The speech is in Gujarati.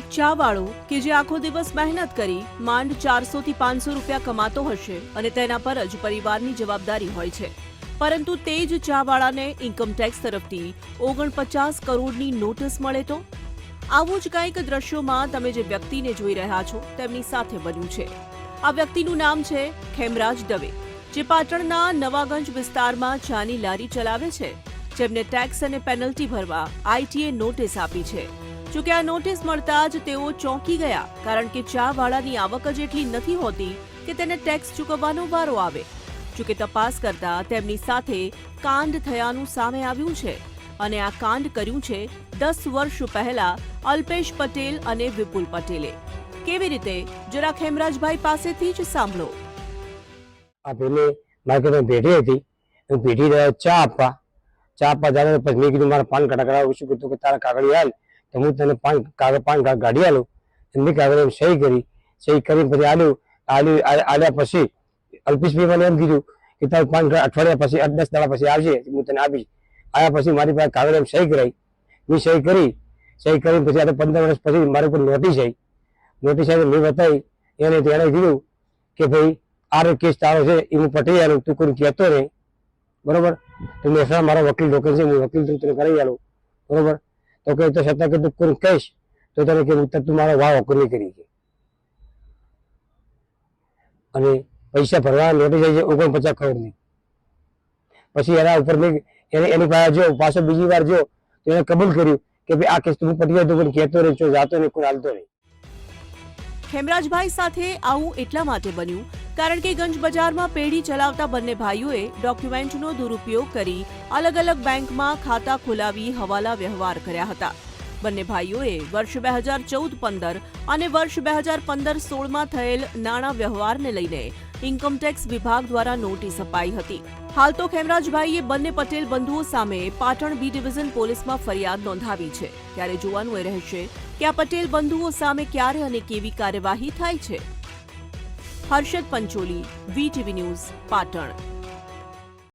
ચાવાળો કે જે આખો દિવસ મહેનત કરી માંડ ચારસો થી પાંચસો રૂપિયા કમાતો હશે અને તેના પર જ પરિવારની જવાબદારી હોય છે. પરંતુ તે જ ચાવાળાને ઇન્કમટેક્સ તરફથી ઓગણપચાસ કરોડની નોટિસ મળે તો? આવું જ કંઈક દ્રશ્યોમાં તમે જે વ્યક્તિને જોઈ રહ્યા છો તેમની સાથે બન્યું છે. આ વ્યક્તિનું નામ છે ખેમરાજ દવે, જે પાટણના નવાગંજ વિસ્તારમાં ચાની લારી ચલાવે છે, જેમને ટેક્સ અને પેનલ્ટી ભરવા આઈટીએ નોટિસ આપી છે. જોકે આ નોટિસ મળતા જ તેઓ ચોંકી ગયા. કારણ કે ચા વાળાની આવક જ એટલી નથી હોતી કે તેને ટેક્સ ચૂકવવાનો વારો આવે. જોકે તપાસ કરતા તેમની સાથે કાંડ થયાનું સામે આવ્યું છે. અને આ કાંડ કર્યું છે દસ વર્ષ પહેલા અલ્પેશ પટેલ અને વિપુલ પટેલે. કેવી રીતે? જરા ખેમરાજભાઈ પાસેથી જ સાંભળો. આ માર્કેટમાં ભેટી હતી. હું ભેટી ચા આપવા. ચા આપવા જાય પછી મેં કીધું, મારા પાન કાર્ડ કરાવવું શું કીધું કે, તારા કાગળ હાલ તો હું તને પાન કાગળ પાન કાર્ડ કાઢી આલું એમની કાગળ એમ સહી કરી, સહી કરીને પછી આલ્યું આલ્યું આલ્યા પછી અલ્પેશભાઈ મને એમ કીધું કે તારું કાર્ડ અઠવાડિયા પછી, આઠ, દસ દાડા પછી આવશે હું તને આપીશ. આવ્યા પછી મારી પાસે કાગળ એમ સહી કરાઈ. મેં સહી કરી સહી કરી પછી આ પંદર વર્ષ પછી મારી ઉપર નોટિસ આવી. નોટિસ આવી મેં બતાવી, એને તેણે કીધું કે ભાઈ, આ કેસ તારો છે એ હું પટી આલું, તું કોઈ કહેતો નહીં. બરોબર? તો મેં મારો વકીલ રોકે છે, હું વકીલ તું તને કરાવી આલું. બરોબર? તો કે તો છતાં કે તું કરું કહીશ, તો તને કે હું તું મારો વાવ વકીલ કરી છે અને પૈસા ભરવા નોટિસ આવી છે ઓગણપચાસ કરોડની. પછી એના ઉપર એને, એની પાસે જો, પાછો બીજી વાર જો, તો એને કબૂલ કર્યું કે ભાઈ આ કેસ હું પટી તું પણ કહેતો નહીં છો જાતો નહીં, કોઈ હાલતો નહીં. ખેમરાજભાઈ સાથે આવું એટલા માટે બન્યું કારણ કે ગંજ બજારમાં પેઢી ચલાવતા બંને ભાઈઓએ ડોક્યુમેન્ટનો દુરુપયોગ કરી અલગ અલગ બેંકમાં ખાતા ખોલાવી હવાલા વ્યવહાર કર્યા હતા. બંને ભાઈઓએ વર્ષ બે હજાર ચૌદ પંદર અને વર્ષ બે હજાર પંદર સોળમાં થયેલ નાણાં વ્યવહારને લઈને ઇન્કમટેક્સ વિભાગ દ્વારા નોટિસ અપાઈ હતી. હાલ તો ખેમરાજભાઈએ બંને પટેલ બંધુઓ સામે પાટણ બી ડિવિઝન પોલીસમાં ફરિયાદ નોંધાવી છે. ત્યારે જોવાનું એ રહેશે કે આ પટેલ બંધુઓ સામે ક્યારે અને કેવી કાર્યવાહી થાય છે? Harshad Pancholi VTV news Patan.